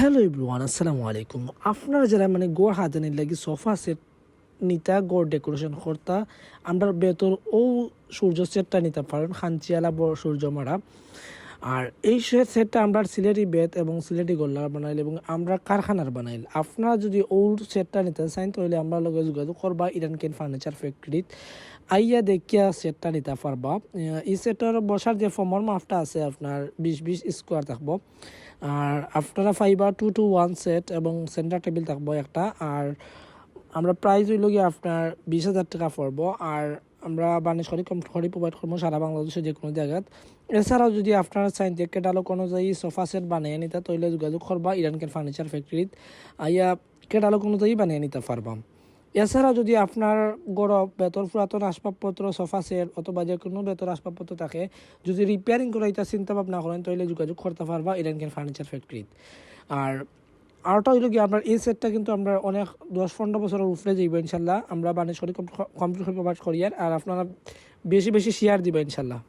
Hello ইব্রুয়ান আসসালামু আলাইকুম আপনারা যারা মানে গোয়া হাজানির লাগি সোফা সেট নিতা গোর ডেকোরেশন করতা, আমরা বেতর ও সূর্য সেটটা নিতে পারেন খানচিয়ালা বড় সূর্য মারা। আর এই সেটটা আমরা সিলেটি বেত এবং সিলেটি গোল্লার বানাইল এবং আমরা কারখানার বানাইল। আপনারা যদি ও সেটটা নিতে চান, তাহলে আমরা লগে যোগাযোগ করবা ইরান কেন ফার্নিচার ফ্যাক্টরিত আইয়া দেখিয়া সেটটা নিতে পারবা। এই সেটের বসার যে ফর্মর মাপটা আছে আপনার বিশ বিশ স্কোয়ার থাকব। আর আপনারা fibre two two one set এবং সেন্টার টেবিল থাকব একটা। আর আমরা প্রাইস হইল গিয়ে আপনার বিশ হাজার টাকা পড়ব। আর আমরা বানিশ করি কম করি প্রোভাইড করব সারা বাংলাদেশের যে কোনো জায়গাত। এছাড়াও যদি আপনারা চাইন যে অনুযায়ী সোফা সেট বানিয়ে নিতে, তৈলে যোগাযোগ করবা ইরানকের ফার্নিচার ফ্যাক্টরিত। আইয়া কেটালক অনুযায়ী বানিয়ে নিতে পারবা। এছাড়াও যদি আপনার গড় বেতর পুরাতন আসবাবপত্র, সোফা সেট অথবা যে কোনো বেতর আসবাবপত্র থাকে, যদি রিপেয়ারিং করাইতে চিন্তা ভাবনা করেন তাহলে যোগাযোগ করতে পারবা ইরানকেন ফার্নিচার ফ্যাক্টরিত। আর আরটা হইল কি আপনার এই সেটটা কিন্তু আমরা অনেক দশ পনেরো বছরের উপরে যাইব ইনশাল্লাহ। আমরা বানিশ করি কমপ্লিট করিয়ার করি আর আপনারা বেশি বেশি শেয়ার দিবেন ইনশাল্লাহ।